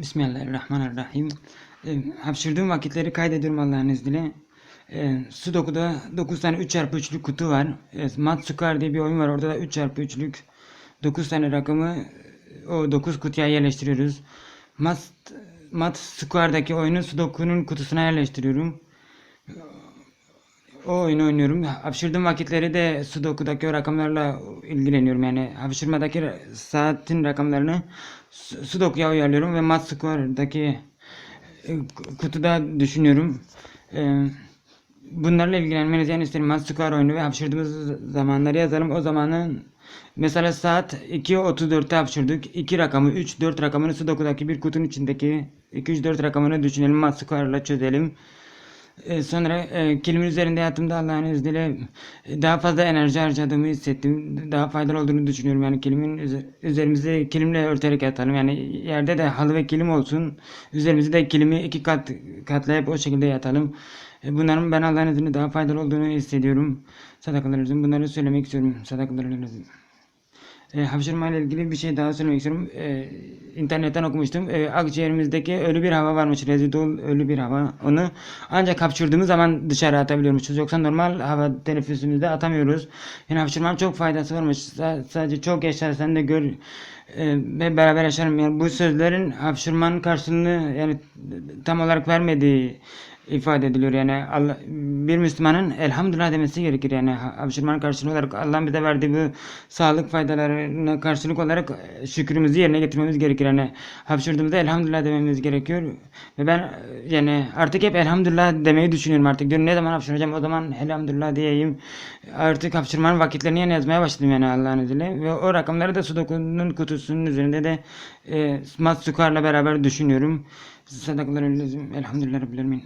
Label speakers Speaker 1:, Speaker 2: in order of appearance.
Speaker 1: Bismillahirrahmanirrahim. E, hapşırdığım vakitleri kaydediyorum Allah'ın izniyle. E, Sudoku'da 9 tane 3 çarpı 3'lük kutu var. E, Mat Sukar diye bir oyun var. Orada da 3 çarpı 3'lük 9 tane rakamı o 9 kutuya yerleştiriyoruz. Mat, Mat Sukar'daki oyunu Sudoku'nun kutusuna yerleştiriyorum. O oyunu oynuyorum. Hapşırdığım vakitleri de Sudoku'daki rakamlarla ilgileniyorum. Yani hapşırmadaki saatin rakamlarını Su- Sudoku'ya uyarlıyorum ve Mat Square'daki e, kutuda düşünüyorum. E, bunlarla ilgilenmenizi yani isterim. Mat Square oyunu ve hapşırdığımız zamanları yazalım. O zamanın mesela saat 2.34'te hapşırdık. 2 rakamı 3, 4 rakamını Sudoku'daki bir kutunun içindeki 2, 3, 4 rakamını düşünelim. Mat Square'la çözelim. E, sonra e, kelimin üzerinde hayatımda Allah'ın izniyle e, daha fazla enerji harcadığımı hissettim. Daha faydalı olduğunu düşünüyorum. Yani kelimin üze- üzerimizi kilimle örterek yatalım. Yani yerde de halı ve kilim olsun. Üzerimizi de kilimi iki kat katlayıp o şekilde yatalım. E, bunların ben Allah'ın izniyle daha faydalı olduğunu hissediyorum. Sadakalarınızın bunları söylemek istiyorum. Sadakalarınızın. E, ile ilgili bir şey daha söylemek istiyorum. E, internetten okumuştum. E, akciğerimizdeki ölü bir hava varmış. Rezidol ölü bir hava. Onu ancak hapşırdığımız zaman dışarı atabiliyormuşuz. Yoksa normal hava teneffüsümüzde atamıyoruz. Yani hapşırmanın çok faydası varmış. Sa- sadece çok yaşarsan da gör e, ve beraber yaşarım. Yani bu sözlerin hapşırmanın karşılığını yani tam olarak vermediği ifade ediliyor. Yani Allah, bir Müslümanın elhamdülillah demesi gerekir. Yani ha- hapşırmanın karşılığı olarak Allah'ın bize verdiği bu sağlık faydalarına karşılık olarak şükrümüzü yerine getirmemiz gerekir. Yani hapşırdığımızda elhamdülillah dememiz gerekiyor. Ve ben yani artık hep elhamdülillah demeyi düşünüyorum artık. Diyorum ne zaman hapşıracağım o zaman elhamdülillah diyeyim. Artık hapşırmanın vakitlerini yine yazmaya başladım yani Allah'ın izniyle. Ve o rakamları da Sudoku'nun kutusunun üzerinde de e, Mat Sukar'la beraber düşünüyorum. Sadakalar elhamdülillah Rabbil Alemin.